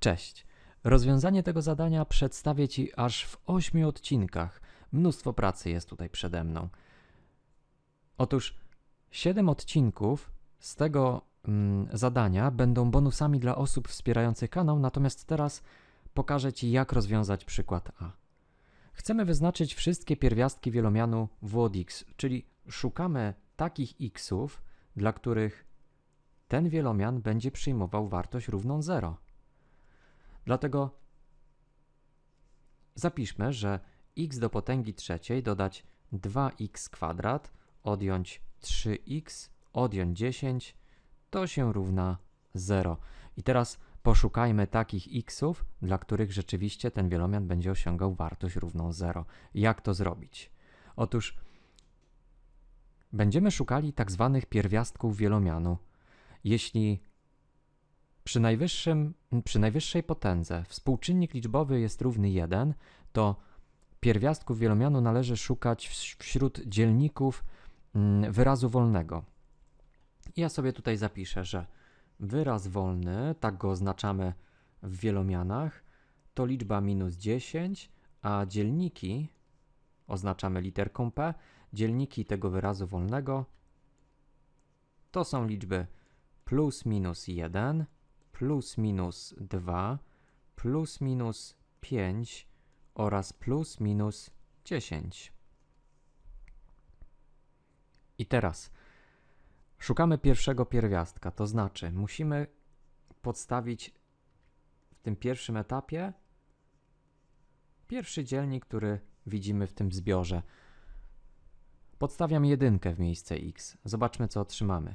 Cześć. Rozwiązanie tego zadania przedstawię Ci aż w ośmiu odcinkach. Mnóstwo pracy jest tutaj przede mną. Otóż siedem odcinków z tego mm, zadania będą bonusami dla osób wspierających kanał, natomiast teraz pokażę Ci, jak rozwiązać przykład A. Chcemy wyznaczyć wszystkie pierwiastki wielomianu w od x, czyli szukamy takich xów, dla których ten wielomian będzie przyjmował wartość równą 0. Dlatego zapiszmy, że x do potęgi trzeciej dodać 2x kwadrat, odjąć 3x, odjąć 10, to się równa 0. I teraz poszukajmy takich xów, dla których rzeczywiście ten wielomian będzie osiągał wartość równą 0. Jak to zrobić? Otóż będziemy szukali tak zwanych pierwiastków wielomianu. Jeśli przy, najwyższym, przy najwyższej potędze współczynnik liczbowy jest równy 1, to pierwiastków wielomianu należy szukać wś- wśród dzielników wyrazu wolnego. Ja sobie tutaj zapiszę, że wyraz wolny, tak go oznaczamy w wielomianach, to liczba minus 10, a dzielniki oznaczamy literką P, dzielniki tego wyrazu wolnego to są liczby plus minus 1, plus minus 2, plus minus 5 oraz plus minus 10. I teraz szukamy pierwszego pierwiastka, to znaczy musimy podstawić w tym pierwszym etapie pierwszy dzielnik, który widzimy w tym zbiorze. Podstawiam jedynkę w miejsce x. Zobaczmy, co otrzymamy.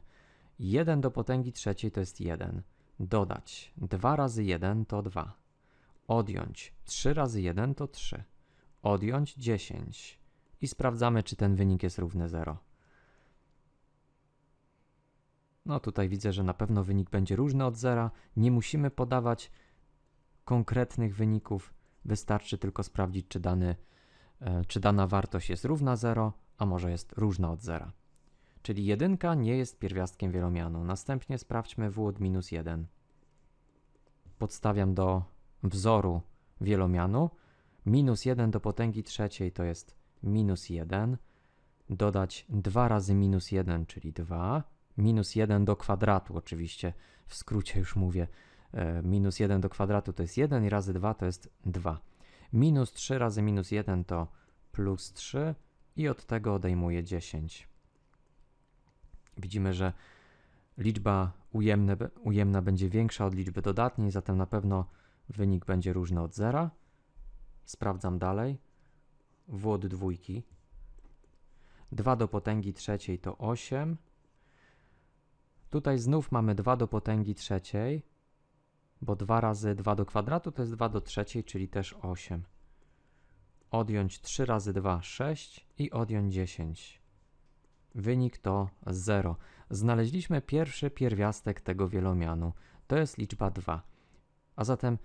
1 do potęgi trzeciej to jest 1. Dodać 2 razy 1 to 2. Odjąć 3 razy 1 to 3. Odjąć 10. I sprawdzamy, czy ten wynik jest równy 0. No tutaj widzę, że na pewno wynik będzie różny od zera. Nie musimy podawać konkretnych wyników. Wystarczy tylko sprawdzić, czy, dany, e, czy dana wartość jest równa 0, a może jest różna od zera. Czyli jedynka nie jest pierwiastkiem wielomianu. Następnie sprawdźmy w od minus 1. Podstawiam do wzoru wielomianu. Minus 1 do potęgi trzeciej to jest minus 1. Dodać 2 razy minus 1, czyli 2. Minus 1 do kwadratu, oczywiście w skrócie już mówię. e, Minus 1 do kwadratu to jest 1 i razy 2 to jest 2. Minus 3 razy minus 1 to plus 3 i od tego odejmuję 10. Widzimy, że liczba ujemne, ujemna będzie większa od liczby dodatniej, zatem na pewno wynik będzie różny od zera. Sprawdzam dalej. W od dwójki. 2 do potęgi trzeciej to 8. Tutaj znów mamy 2 do potęgi trzeciej, bo 2 razy 2 do kwadratu to jest 2 do trzeciej, czyli też 8. Odjąć 3 razy 2, 6 i odjąć 10. Wynik to 0. Znaleźliśmy pierwszy pierwiastek tego wielomianu. To jest liczba 2. A zatem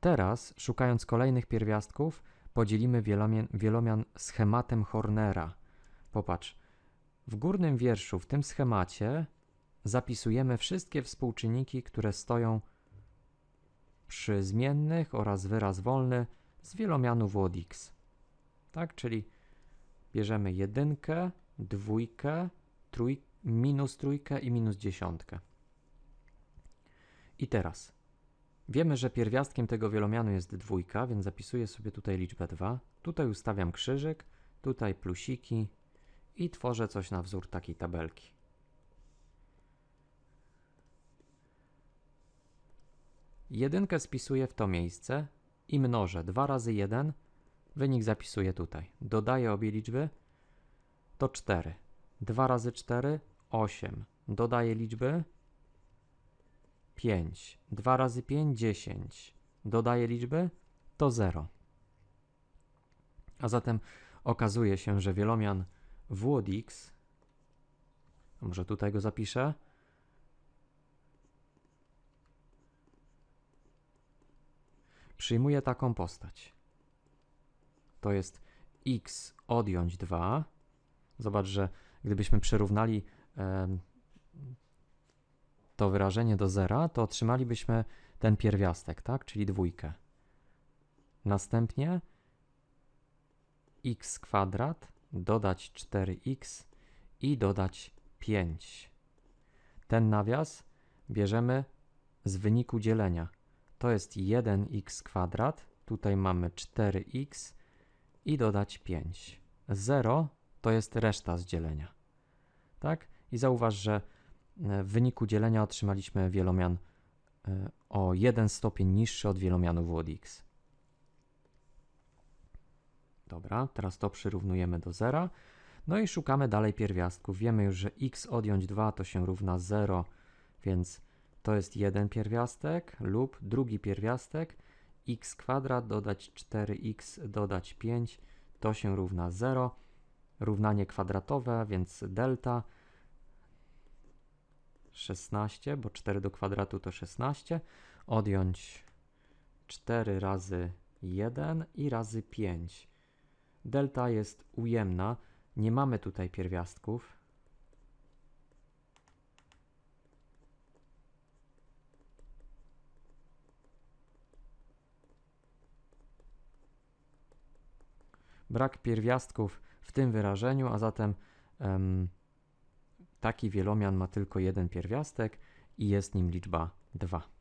teraz, szukając kolejnych pierwiastków, podzielimy wielomian, wielomian schematem Hornera. Popatrz, w górnym wierszu, w tym schemacie, zapisujemy wszystkie współczynniki, które stoją przy zmiennych oraz wyraz wolny z wielomianu w od x. Tak, czyli bierzemy jedynkę, dwójkę, trój, minus trójkę i minus dziesiątkę. I teraz wiemy, że pierwiastkiem tego wielomianu jest dwójka, więc zapisuję sobie tutaj liczbę 2. Tutaj ustawiam krzyżyk, tutaj plusiki i tworzę coś na wzór takiej tabelki. Jedynkę spisuję w to miejsce i mnożę 2 razy 1. Wynik zapisuję tutaj. Dodaję obie liczby to 4. 2 razy 4 8. Dodaję liczby 5. 2 razy 5 10. Dodaję liczby to 0. A zatem okazuje się, że wielomian w od x, może tutaj go zapiszę, przyjmuje taką postać. To jest x odjąć 2. Zobacz, że gdybyśmy przyrównali em, to wyrażenie do zera, to otrzymalibyśmy ten pierwiastek, tak? Czyli dwójkę. Następnie x kwadrat dodać 4x i dodać 5. Ten nawias bierzemy z wyniku dzielenia. To jest 1x kwadrat, tutaj mamy 4x i dodać 5. 0 to jest reszta z dzielenia. Tak? I zauważ, że e, w wyniku dzielenia otrzymaliśmy wielomian e, o 1 stopień niższy od wielomianu od x. Dobra, teraz to przyrównujemy do zera. No i szukamy dalej pierwiastków. Wiemy już, że x odjąć 2 to się równa 0, więc to jest jeden pierwiastek lub drugi pierwiastek x kwadrat dodać 4x dodać 5 to się równa 0. Równanie kwadratowe, więc delta 16, bo 4 do kwadratu to 16. Odjąć 4 razy 1 i razy 5. Delta jest ujemna. Nie mamy tutaj pierwiastków. Brak pierwiastków w tym wyrażeniu, a zatem em, taki wielomian ma tylko jeden pierwiastek i jest nim liczba 2.